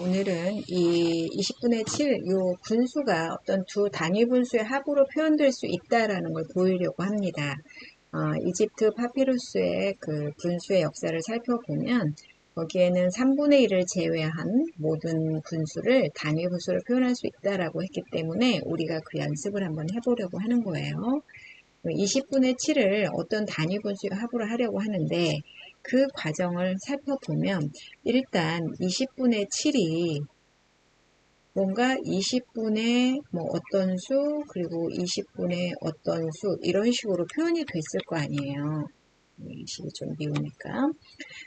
오늘은 이 20분의 7, 요 분수가 어떤 두 단위 분수의 합으로 표현될 수 있다라는 걸 보이려고 합니다. 어, 이집트 파피루스의 그 분수의 역사를 살펴보면 거기에는 3분의 1을 제외한 모든 분수를 단위 분수로 표현할 수 있다라고 했기 때문에 우리가 그 연습을 한번 해보려고 하는 거예요. 20분의 7을 어떤 단위 분수의 합으로 하려고 하는데 그 과정을 살펴보면 일단 20분의 7이 뭔가 20분의 뭐 어떤 수 그리고 20분의 어떤 수 이런 식으로 표현이 됐을 거 아니에요. 이 식이 좀 미우니까.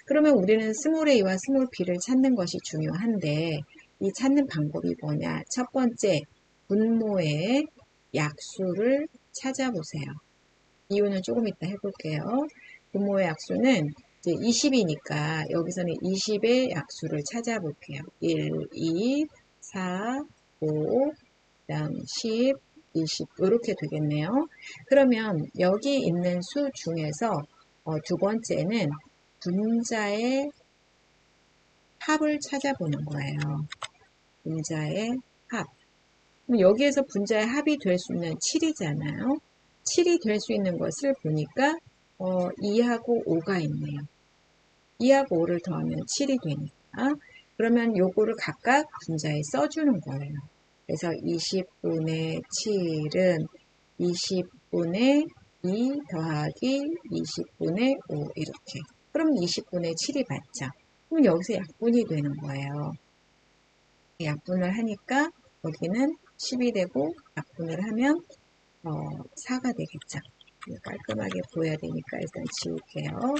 그러면 우리는 스몰 a와 스몰 b를 찾는 것이 중요한데 이 찾는 방법이 뭐냐? 첫 번째 분모의 약수를 찾아보세요. 이유는 조금 이따 해볼게요. 분모의 약수는 이제 20이니까 여기서는 20의 약수를 찾아볼게요. 1, 2, 4, 5, 그 다음 10, 20 이렇게 되겠네요. 그러면 여기 있는 수 중에서 어, 두 번째는 분자의 합을 찾아보는 거예요. 분자의 합. 그럼 여기에서 분자의 합이 될 수 있는 7이잖아요. 7이 될 수 있는 것을 보니까 어, 2하고 5가 있네요. 2하고 5를 더하면 7이 되니까 그러면 요거를 각각 분자에 써주는 거예요. 그래서 20분의 7은 20분의 2 더하기 20분의 5 이렇게 그럼 20분의 7이 맞죠. 그럼 여기서 약분이 되는 거예요. 약분을 하니까 여기는 10이 되고 약분을 하면 어, 4가 되겠죠. 깔끔하게 보여야 되니까 일단 지울게요.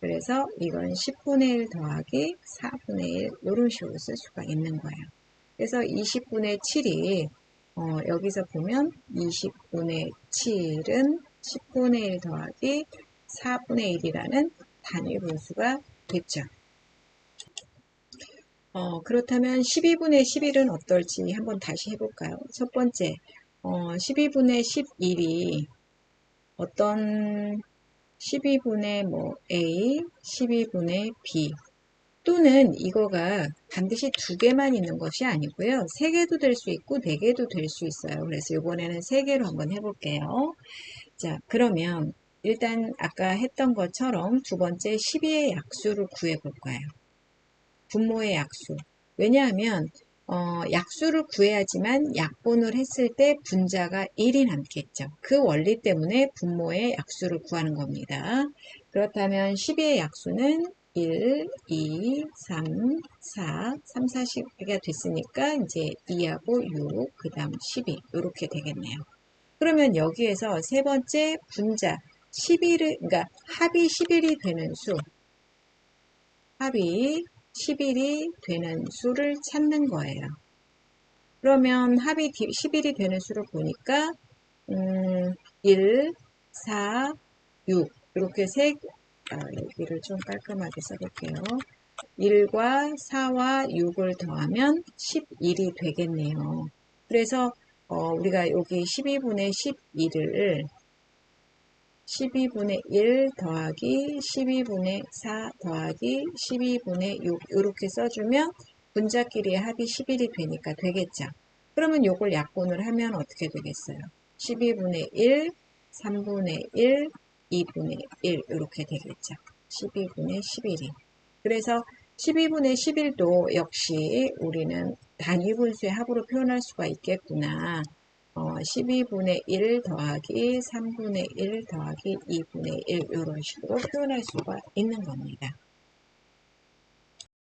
그래서 이건 10분의 1 더하기 4분의 1 이런 식으로 쓸 수가 있는 거예요. 그래서 20분의 7이 어, 여기서 보면 20분의 7은 10분의 1 더하기 4분의 1이라는 단위 분수가 됐죠. 어, 그렇다면 12분의 11은 어떨지 한번 다시 해볼까요? 첫 번째, 어, 12분의 11이 어떤 12분의 뭐 A, 12분의 B 또는 이거가 반드시 두 개만 있는 것이 아니고요. 세 개도 될 수 있고 네 개도 될 수 있어요. 그래서 이번에는 세 개로 한번 해볼게요. 자, 그러면 일단 아까 했던 것처럼 두 번째 12의 약수를 구해볼 거예요. 분모의 약수. 왜냐하면 어, 약수를 구해야지만 약분을 했을 때 분자가 1이 남겠죠. 그 원리 때문에 분모의 약수를 구하는 겁니다. 그렇다면 12의 약수는 1, 2, 3, 4, 3, 4가 됐으니까 이제 2하고 6, 그 다음 12 이렇게 되겠네요. 그러면 여기에서 세 번째 분자 11을 그러니까 합이 11이 되는 수 합이 10일이 되는 수를 찾는 거예요. 그러면 합이 10일이 되는 수를 보니까 음, 1, 4, 6 이렇게 세 아, 여기를 좀 깔끔하게 써볼게요. 1과 4와 6을 더하면 11이 되겠네요. 그래서 어, 우리가 여기 12분의 11을 12분의 1 더하기 12분의 4 더하기 12분의 6 이렇게 써주면 분자끼리의 합이 11이 되니까 되겠죠. 그러면 이걸 약분을 하면 어떻게 되겠어요? 12분의 1, 3분의 1, 2분의 1 이렇게 되겠죠. 12분의 11이. 그래서 12분의 11도 역시 우리는 단위 분수의 합으로 표현할 수가 있겠구나. 어, 12분의 1 더하기 3분의 1 더하기 2분의 1 이런 식으로 표현할 수가 있는 겁니다.